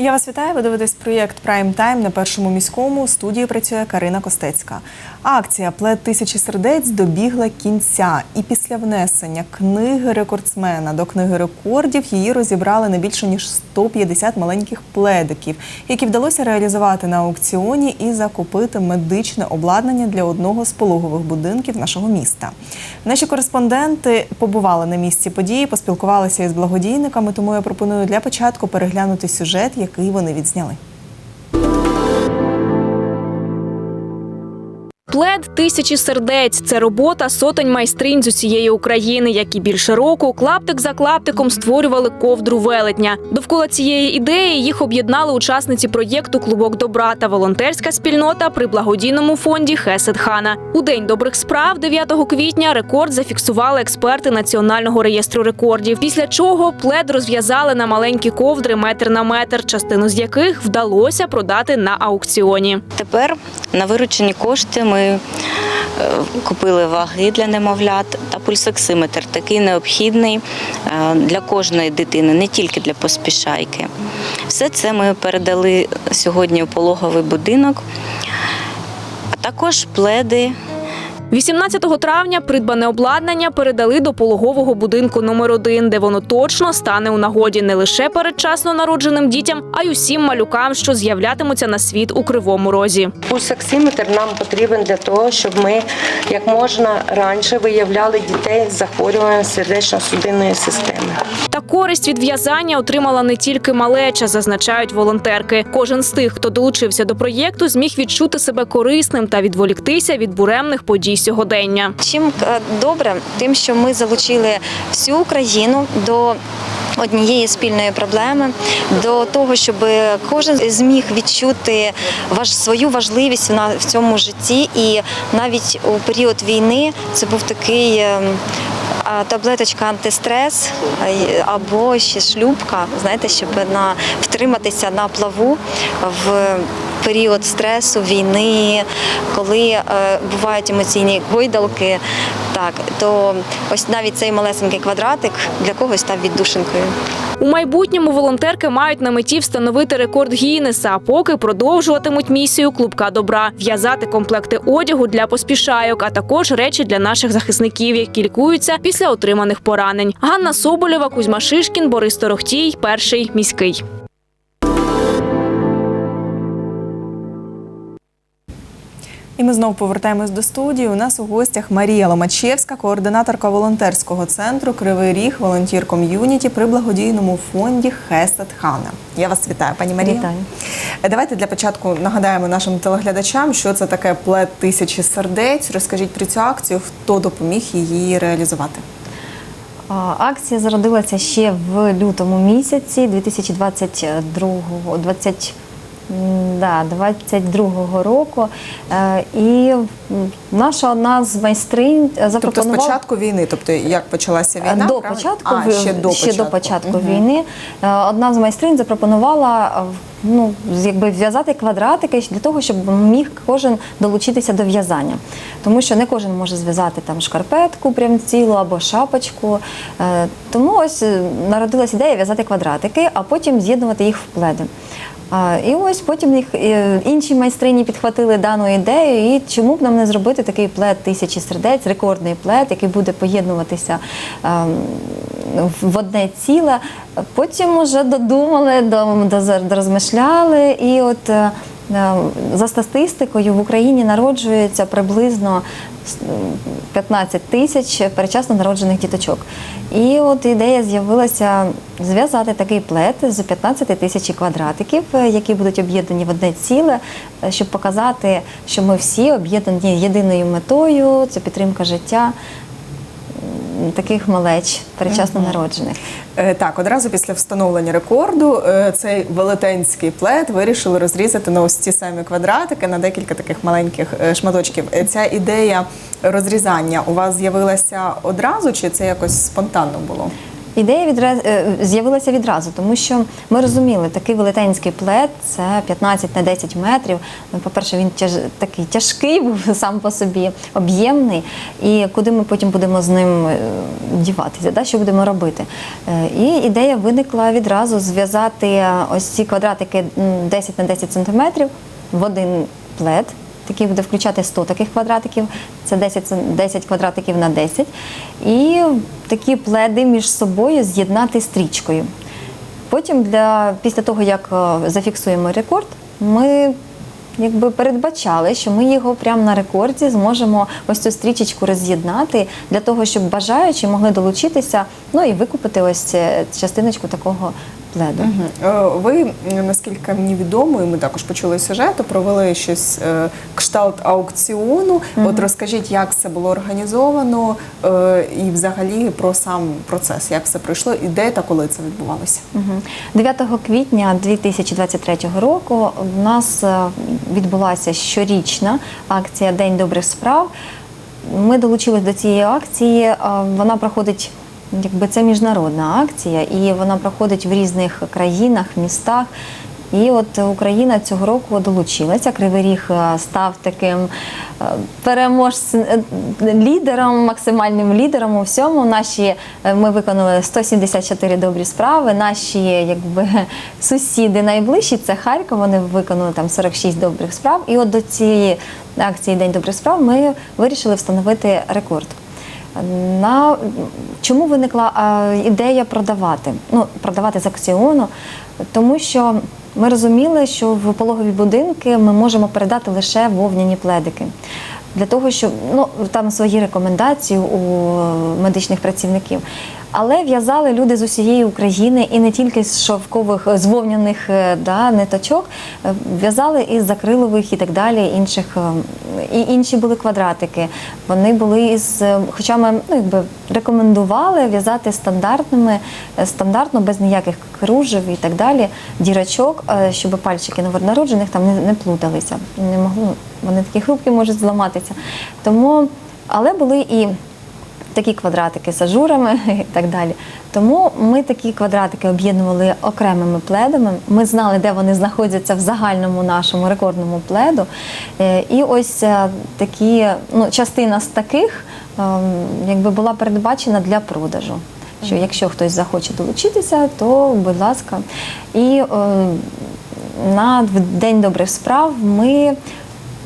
Я вас вітаю. Ви дивитесь проєкт Прайм Тайм на першому міському. Студії працює Карина Костецька. Акція Плет тисячі сердець добігла кінця. І після внесення книги рекордсмена до книги рекордів її розібрали не більше ніж 150 маленьких пледиків, які вдалося реалізувати на аукціоні і закупити медичне обладнання для одного з пологових будинків нашого міста. Наші кореспонденти побували на місці події, поспілкувалися із благодійниками. Тому я пропоную для початку переглянути сюжет, який вони відзняли. Плед тисячі сердець це робота сотень майстринь з усієї України, які більше року клаптик за клаптиком створювали ковдру велетня. Довкола цієї ідеї їх об'єднали учасниці проєкту Клубок добра та волонтерська спільнота при благодійному фонді Хесед Хана. У день добрих справ, 9 квітня, рекорд зафіксували експерти національного реєстру рекордів. Після чого плед розв'язали на маленькі ковдри метр на метр, частину з яких вдалося продати на аукціоні. Тепер на виручені кошти ми е, купили ваги для немовлят та пульсоксиметр, такий необхідний е, для кожної дитини, не тільки для поспішайки. Все це ми передали сьогодні у пологовий будинок, а також пледи. 18 травня придбане обладнання передали до пологового будинку номер 1 де воно точно стане у нагоді не лише передчасно народженим дітям, а й усім малюкам, що з'являтимуться на світ у кривому розі. Пульсоксиметр нам потрібен для того, щоб ми як можна раніше виявляли дітей з захворюванням сердечно-судинної системи. Та користь від в'язання отримала не тільки малеча, зазначають волонтерки. Кожен з тих, хто долучився до проєкту, зміг відчути себе корисним та відволіктися від буремних подій сьогодення. Чим е, добре, тим, що ми залучили всю Україну до. Однієї спільної проблеми до того, щоб кожен зміг відчути свою важливість на в цьому житті, і навіть у період війни це був такий ем, таблеточка антистрес або ще шлюбка, знаєте, щоб на втриматися на плаву в період стресу, війни, коли е, бувають емоційні гойдалки. Так, то ось навіть цей малесенький квадратик для когось став віддушинкою. У майбутньому волонтерки мають на меті встановити рекорд Гіннеса, поки продовжуватимуть місію клубка добра, в'язати комплекти одягу для поспішайок, а також речі для наших захисників, які лікуються після отриманих поранень. Ганна Соболєва, Кузьма Шишкін, Борис Торохтій, перший міський. І ми знову повертаємось до студії. У нас у гостях Марія Ломачевська, координаторка волонтерського центру Кривий Ріг волонтір ком'юніті при благодійному фонді Хесед Хана. Я вас вітаю, пані Марія. Вітаю. Е, Давайте для початку нагадаємо нашим телеглядачам, що це таке плед тисячі сердець. Розкажіть про цю акцію, хто допоміг її реалізувати. Акція зародилася ще в лютому місяці 2022 20, м, да, 22 року. Е, І наша одна з майстринь запропонувала… Тобто запропонувала спочатку війни, тобто як почалася війна? до правильно? початку, а, ще до початку, початку Мгм. війни. е, Одна з майстринь запропонувала е, ну, якби зв'язати квадратики для того, щоб міг кожен долучитися до в'язання. Тому що не кожен може зв'язати там шкарпетку прям цілу або шапочку. Е, Тому ось е, народилась ідея в'язати квадратики, а потім з'єднувати їх в пледи. І ось потім їх е, інші майстрині підхватили дану ідею. І чому б нам не зробити такий плед тисячі сердець, рекордний плед, який буде поєднуватися ем, в одне ціле. Потім вже додумали, до- до- дорозмишляли, і от. е, е, За статистикою в Україні народжується приблизно 15 тисяч перечасно народжених діточок. І от ідея з'явилася зв'язати такий плед з 15 тисяч квадратиків, е, які будуть об'єднані в одне ціле, щоб показати, що ми всі об'єднані єдиною метою це підтримка життя таких малеч, перечасно народжених. Е, Так, одразу після встановлення рекорду е, цей велетенський плед вирішили розрізати на ось ці самі квадратики на декілька таких маленьких е, шматочків. Ця ідея розрізання у вас з'явилася одразу, чи це якось спонтанно було? Ідея відра- е, з'явилася відразу, тому що ми розуміли, такий велетенський плед це 15 на 10 метрів. Ну, По-перше, він тяж, такий тяжкий був сам по собі, об'ємний. І куди ми потім будемо з ним е, діватися, да? що будемо робити? Е, І ідея виникла відразу зв'язати ось ці квадратики 10 на 10 сантиметрів в один плед. Такий буде включати 100 таких квадратиків, це 10, 10 квадратиків на 10. І такі пледи між собою з'єднати стрічкою. Потім, для, після того, як е, зафіксуємо рекорд, ми якби передбачали, що ми його прямо на рекорді зможемо ось цю стрічечку роз'єднати для того, щоб бажаючі могли долучитися, ну і викупити ось е, частиночку такого пледу. Е, Ви, наскільки мені відомо, і ми також почули сюжет, провели щось е, кшталт аукціону. От розкажіть, як це було організовано, е, і взагалі про сам процес, як все пройшло, і де та коли це відбувалося. Мгм. 9 квітня 2023 року в нас відбулася щорічна акція День добрих справ. Ми долучились до цієї акції. Вона проходить, якби це міжнародна акція, і вона проходить в різних країнах, містах. І от Україна цього року долучилася. Кривий Ріг е, став таким е, переможцем, е, лідером, максимальним лідером у всьому. Наші ми виконали 174 добрі справи. Наші якби сусіди найближчі це Харків. Вони виконали там 46 добрих справ. І от до цієї акції День добрих справ ми вирішили встановити рекорд. На чому виникла ідея продавати? Ну, продавати з акціону, тому що ми розуміли, що в пологові будинки ми можемо передати лише вовняні пледики. Для того, щоб ну там свої рекомендації у медичних працівників. Але в'язали люди з усієї України і не тільки з шовкових з вовняних е, да, ниточок, е, в'язали із закрилових і так далі. Інших е, і інші були квадратики. Вони були із, е, хоча ми ну, якби рекомендували в'язати стандартними, е, стандартно, без ніяких кружев і так далі, дірочок, е, щоб пальчики новонароджених там не, не плуталися. Не могли, вони такі хрупкі можуть зламатися. Тому, але були і такі квадратики з ажурами і так далі. Тому ми такі квадратики об'єднували окремими пледами. Ми знали, де вони знаходяться в загальному нашому рекордному пледу. Е, І ось е, такі, ну, частина з таких ем, якби була передбачена для продажу. Що якщо хтось захоче долучитися, то будь ласка. І е, на День добрих справ ми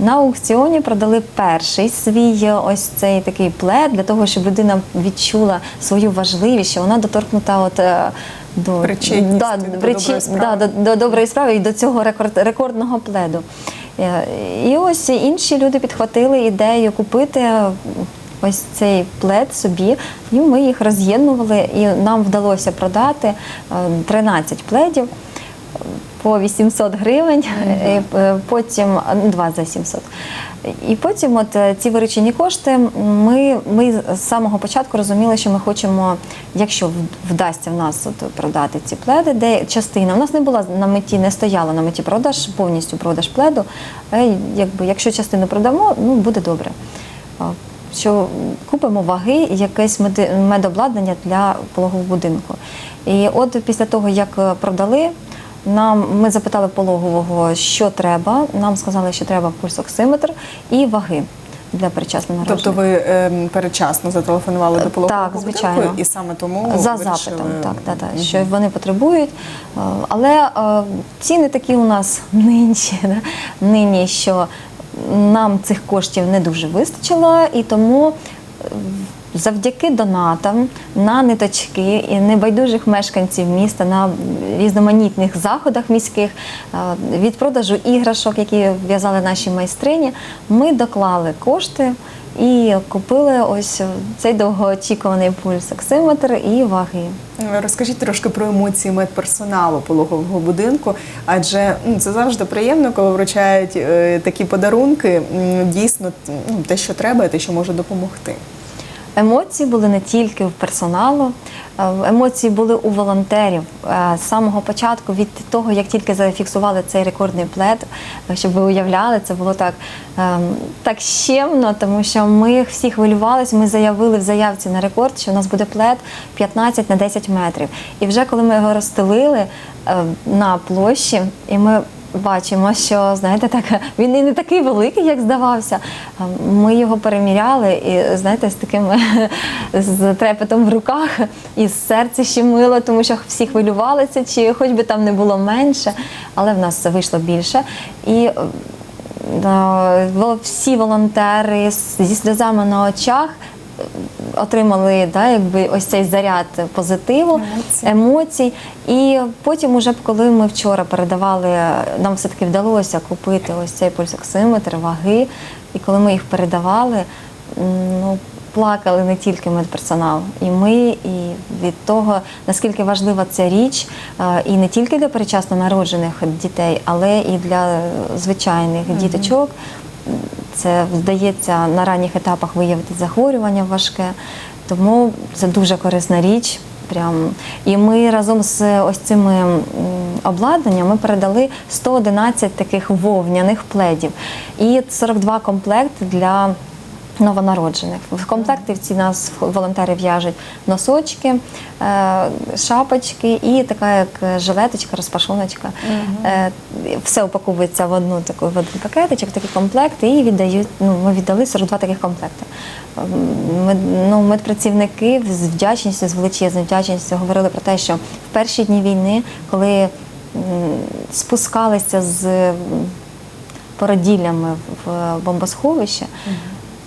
на аукціоні продали перший свій е, ось цей такий плед для того, щоб людина відчула свою важливість, що вона доторкнута от е, до, да, до причі- да, до, до доброї справи і до цього рекорд, рекордного пледу. Е, І ось інші люди підхватили ідею купити. Ось цей плед собі, і ми їх роз'єднували, і нам вдалося продати е, 13 пледів по 800 гривень, е, потім ну, два за 700. І потім, от е, ці виручені кошти, ми, ми з самого початку розуміли, що ми хочемо, якщо вдасться в нас от продати ці пледи, де частина у нас не була на меті, не стояла на меті продаж, повністю продаж пледу. Якби якщо частину продамо, ну буде добре. Що купимо ваги і якесь медобладнання для пологового будинку. І от після того, як продали, нам ми запитали пологового, що треба. Нам сказали, що треба пульсоксиметр і ваги для передчасного народження. Тобто ви ем, передчасно зателефонували до пологового Так, звичайно. і саме тому за вирішили- запитом, так, так, так, що вони потребують. Е, Але е, ціни такі у нас нинішні, да, нині, що нам цих коштів не дуже вистачило, і тому е, завдяки донатам на ниточки і небайдужих мешканців міста на різноманітних заходах міських е, від продажу іграшок, які в'язали наші майстрині, ми доклали кошти. І купили ось цей довгоочікуваний пульсоксиметр і ваги. Розкажіть трошки про емоції медперсоналу пологового будинку, адже це завжди приємно, коли вручають е, такі подарунки. Дійсно, те, що треба, те, що може допомогти. Емоції були не тільки в персоналу, е, емоції були у волонтерів Е, з самого початку, від того, як тільки зафіксували цей рекордний плед, е, щоб ви уявляли, це було так, ем, так щемно, тому що ми всі хвилювалися. Ми заявили в заявці на рекорд, що у нас буде плед 15 на 10 метрів. І вже коли ми його розстелили на площі, і ми бачимо, що знаєте, так він і не такий великий, як здавався. Ми його переміряли, і знаєте, з таким з трепетом в руках, і серце щемило, тому що всі хвилювалися, чи хоч би там не було менше, але в нас вийшло більше. І всі волонтери зі сльозами на очах. Отримали да, якби ось цей заряд позитиву, Емоцій. емоцій. І потім, уже коли ми вчора передавали, нам все-таки вдалося купити ось цей пульсоксиметр, ваги. І коли ми їх передавали, ну, плакали не тільки медперсонал, і ми, і від того, наскільки важлива ця річ, е, і не тільки для перечасно народжених дітей, але і для звичайних діточок. Це вдається на ранніх етапах виявити захворювання важке, тому це дуже корисна річ. Прям. І ми разом з ось цими обладнаннями обладнанням ми передали 111 таких вовняних пледів і 42 комплекти для новонароджених. В комплекти ці нас волонтери в'яжуть носочки, е, шапочки і така як жилеточка, розпашоночка. Е, Все упаковується в одну таку в один пакетичок, такі комплекти, і віддають. Ну, ми віддали 42 таких комплекти. Ем, Мед, ну, медпрацівники з вдячністю, з величезною вдячністю говорили про те, що в перші дні війни, коли спускалися з породіллями в бомбосховище,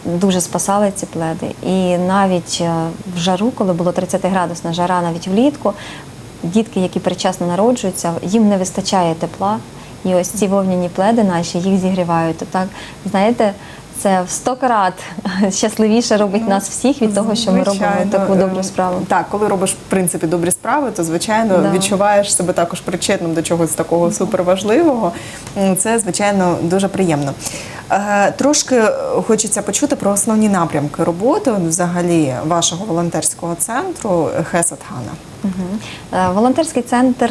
дуже спасали ці пледи. І навіть е, в жару, коли було 30 градусна жара, навіть влітку, дітки, які причасно народжуються, їм не вистачає тепла. І ось ці вовняні пледи наші їх зігрівають. Так, знаєте, це в 100 крат щасливіше робить нас всіх від того, що ми робимо таку е, добру справу. Так, коли робиш в принципі добрі справи, то звичайно Да. відчуваєш себе також причетним до чогось такого суперважливого. Це звичайно дуже приємно. Е, Трошки хочеться почути про основні напрямки роботи взагалі вашого волонтерського центру Хесатхана. Е, Волонтерський центр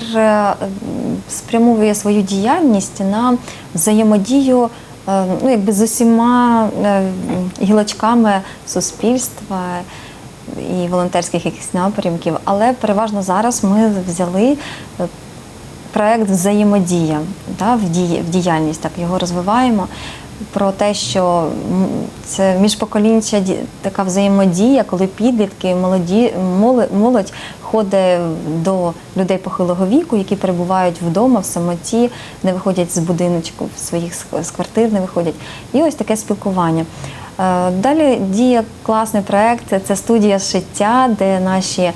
спрямовує свою діяльність на взаємодію ну, якби з усіма е, гілочками суспільства і волонтерських якихось напрямків. Але переважно зараз ми взяли е, проект взаємодія да, в діяльність, так його розвиваємо. Про те, що це міжпоколінча така взаємодія, коли підлітки, молоді, молодь, ходить до людей похилого віку, які перебувають вдома в самоті, не виходять з будиночку, своїх з квартир не виходять. І ось таке спілкування. Е, Далі діє класний проект. Це студія шиття, де наші е,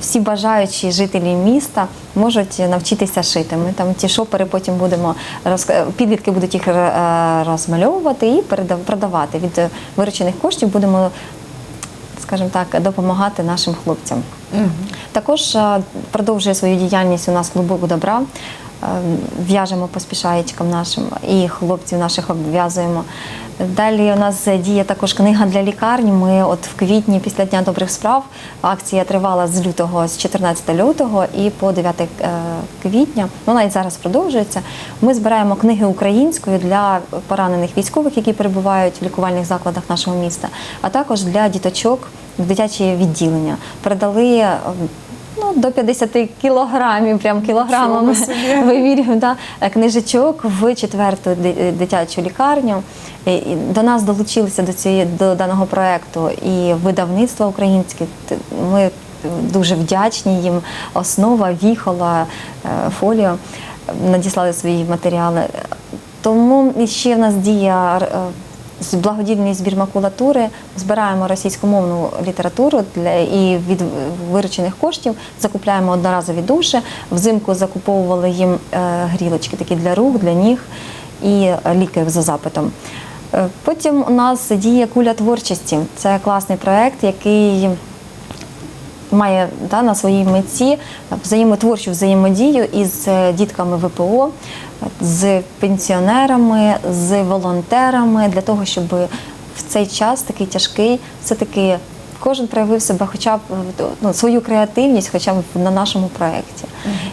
всі бажаючі жителі міста можуть навчитися шити. Ми там ті шопери потім будемо роз... підлітки будуть їх е, розмальовувати і продавати. Від е, виручених коштів будемо, скажімо так, допомагати нашим хлопцям. Також е, продовжує свою діяльність у нас клубок добра. Е, В'яжемо поспішаєчкам нашим і хлопців наших обв'язуємо. Далі у нас діє також книга для лікарні. Ми от в квітні після Дня добрих справ акція тривала з лютого, з 14 лютого і по 9 е, квітня. Вона і зараз продовжується. Ми збираємо книги українською для поранених військових, які перебувають в лікувальних закладах нашого міста, а також для діточок в дитячі відділення. Передали е, ну, до 50 кілограмів, прям кілограмами вивірів, да, е, книжечок в четверту дитячу лікарню. До нас долучилися до цієї до даного проекту і видавництва українське. Ми дуже вдячні їм. Основа, віхола, е, фоліо надіслали свої матеріали. Тому ще в нас з- благодійний збір макулатури. Збираємо російськомовну літературу для і від виручених коштів закупляємо одноразові душі. Взимку закуповували їм е, грілочки такі для рук, для ніг і е, ліки за запитом. Е, Потім у нас діє куля творчості. Це класний проект, який має да, на своїй меті взаємотворчу взаємодію із е, дітками ВПО, з пенсіонерами, з волонтерами для того, щоб в цей час такий тяжкий все-таки кожен проявив себе, хоча б е, ну, свою креативність, хоча б на нашому проєкті.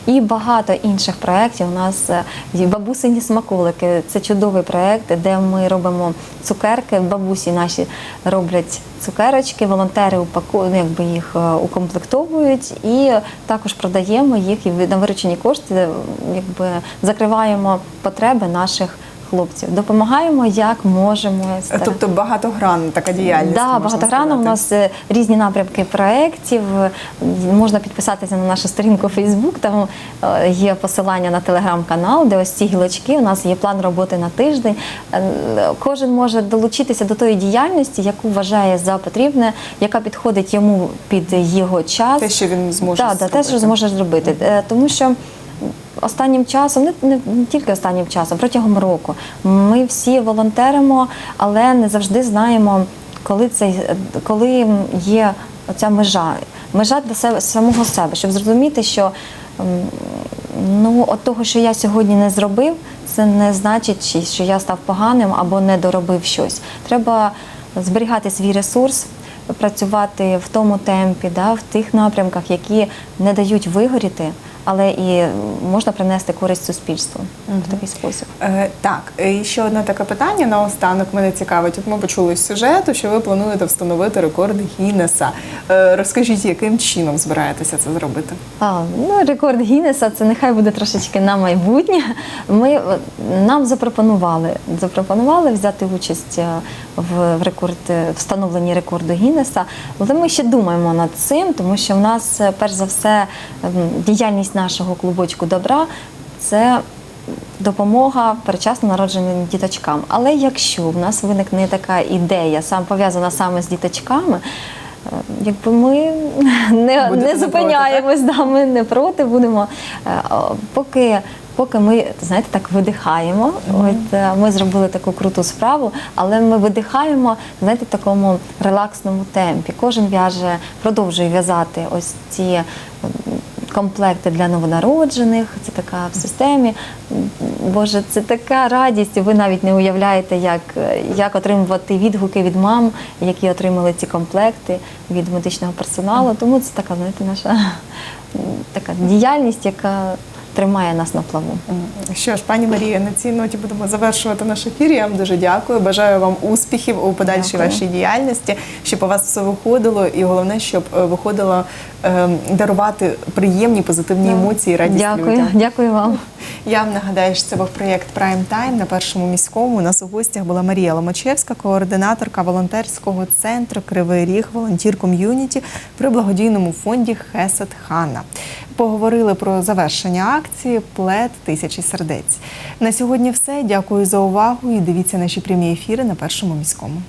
І багато інших проєктів. У нас е, бабусині смаколики. Це чудовий проєкт, де ми робимо цукерки. Бабусі наші роблять цукерочки, волонтери упаку- ну, якби їх е, укомплектовують і також продаємо їх і на виручені кошти, якби закриваємо потреби наших хлопців. Допомагаємо як можемо. стара- Тобто багатогранна така діяльність. Да, можна багатогранно у нас е, різні напрямки проєктів. Е, Можна підписатися на нашу сторінку Facebook, там е, є посилання на телеграм-канал, де ось ці гілочки. У нас є план роботи на тиждень. Е, Кожен може долучитися до тої діяльності, яку вважає за потрібне, яка підходить йому під його час. Те, що він зможе да, те, що зможе зробити. Е, Тому що останнім часом, не, не, не тільки останнім часом, протягом року, ми всі волонтеримо, але не завжди знаємо, коли це коли є оця межа. Межа для себе самого себе, щоб зрозуміти, що ну, от того, що я сьогодні не зробив, це не значить, що я став поганим або не доробив щось. Треба зберігати свій ресурс, працювати в тому темпі, да, в тих напрямках, які не дають вигоріти, але і можна принести користь суспільству в такий спосіб. Е, так, і ще одне таке питання наостанок мене цікавить. От ми почули з сюжету, що ви плануєте встановити рекорд Гіннеса. Е, розкажіть, яким чином збираєтеся це зробити? А, ну, рекорд Гіннеса це нехай буде трошечки на майбутнє. Ми е, нам запропонували запропонували взяти участь е, в, рекорд е, встановленні рекорду Гіннеса. Але ми ще думаємо над цим, тому що в нас, перш за все, ем, діяльність нашого клубочку добра це. Допомога перечасно народженим діточкам. Але якщо в нас виникне така ідея, сам пов'язана саме з діточками, е, якби ми не, не не зупиняємось, да, ми не проти будемо. Е, Поки, поки ми знаєте, так видихаємо. От е, ми зробили таку круту справу, але ми видихаємо знаєте, в такому релаксному темпі. Кожен в'яже, продовжує в'язати ось ці. Комплекти для новонароджених, це така в системі. Боже, це така радість. Ви навіть не уявляєте, як, як отримувати відгуки від мам, які отримали ці комплекти від медичного персоналу. Тому це така, знаєте, наша така діяльність, яка тримає нас на плаву. Що ж, пані Марія, на цій ноті будемо завершувати наш ефір. Я вам дуже дякую. Бажаю вам успіхів у подальшій Дякую. вашій діяльності, щоб у вас все виходило, і головне, щоб е, виходило е, дарувати приємні позитивні емоції, радість Дякую, людям. дякую вам. Я вам нагадаю, що це був проєкт Prime Time на першому міському. У нас у гостях була Марія Ломачевська, координаторка волонтерського центру Кривий Ріг, волонтір ком'юніті при благодійному фонді Хесет Хана. Поговорили про завершення акції Плет тисячі сердець. На сьогодні все. Дякую за увагу і дивіться наші прямі ефіри на першому міському.